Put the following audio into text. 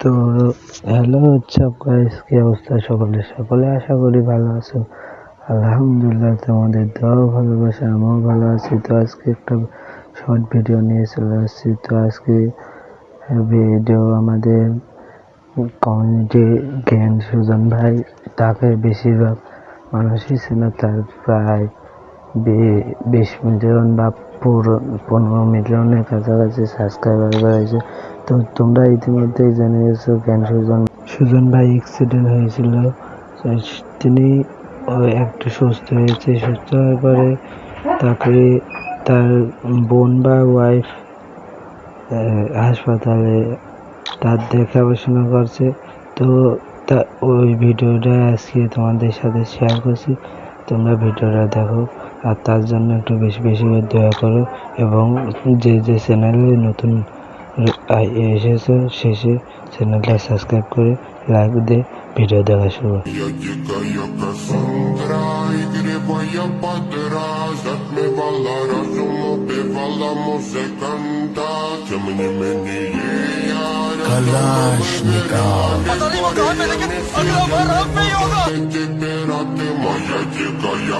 তো hello WhatsApp guys কি অবস্থা সকলে? সকলে আশা করি ভালো আছো। আলহামদুলিল্লাহ, তোমাদের দোয়া ভালোবাসা, আমিও ভালো আছি। তো আজকে একটা শর্ট ভিডিও নিয়ে চলে আসছি। তো আজকে ভিডিও আমাদের কমিউনিটি জ্ঞান সুজন ভাই তাকে বেশিরভাগ মানুষই ছিল তার প্রায় বিশ মিলিয়ন বা পনেরো মিলিয়নের কাছাকাছি সাবস্ক্রাইবার বেড়েছে তো তোমরা ইতিমধ্যেই জেনে গেছো জ্ঞান সুজন সুজন ভাই অ্যাক্সিডেন্ট হয়েছিল। তিনি একটু সুস্থ হয়েছে, সুস্থ হওয়ার পরে তাকে তার বোন বা ওয়াইফ হাসপাতালে তার দেখাশোনা করছে। তো তা, ওই ভিডিওটা আজকে তোমাদের সাথে শেয়ার করছি। তোমরা ভিডিওটা দেখো। আর তার জন্য একটু বেশি বেশি করে দয়া করো এবং যে যে চ্যানেলে নতুন আই- এসেছো শেষে চ্যানেলটা সাবস্ক্রাইব করে লাইক দিয়ে ভিডিও দেখা শুরু করো। Я дикая Кассандра, игривая подраз Затмевала разум, убивала музыканта Тем не менее я Калашников. Теперь а ты моя дикая